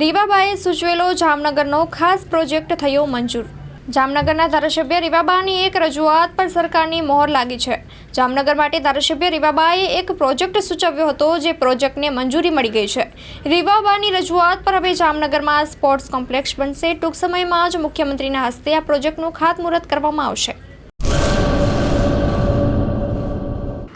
રીવાબાએ સૂચવેલો જામનગરનો ખાસ પ્રોજેક્ટ થયો મંજૂર. જામનગરના ધારાસભ્ય રીવાબાની એક રજૂઆત પર સરકારની મોહર લાગી છે. જામનગર માટે ધારાસભ્ય રીવાબાએ એક પ્રોજેક્ટ સૂચવ્યો હતો જે પ્રોજેક્ટને મંજૂરી મળી ગઈ છે. રીવાબાની રજૂઆત પર હવે જામનગરમાં સ્પોર્ટ્સ કોમ્પ્લેક્સ બનશે. ટૂંક સમયમાં જ મુખ્યમંત્રીના હસ્તે આ પ્રોજેક્ટનું ખાતમુહૂર્ત કરવામાં આવશે.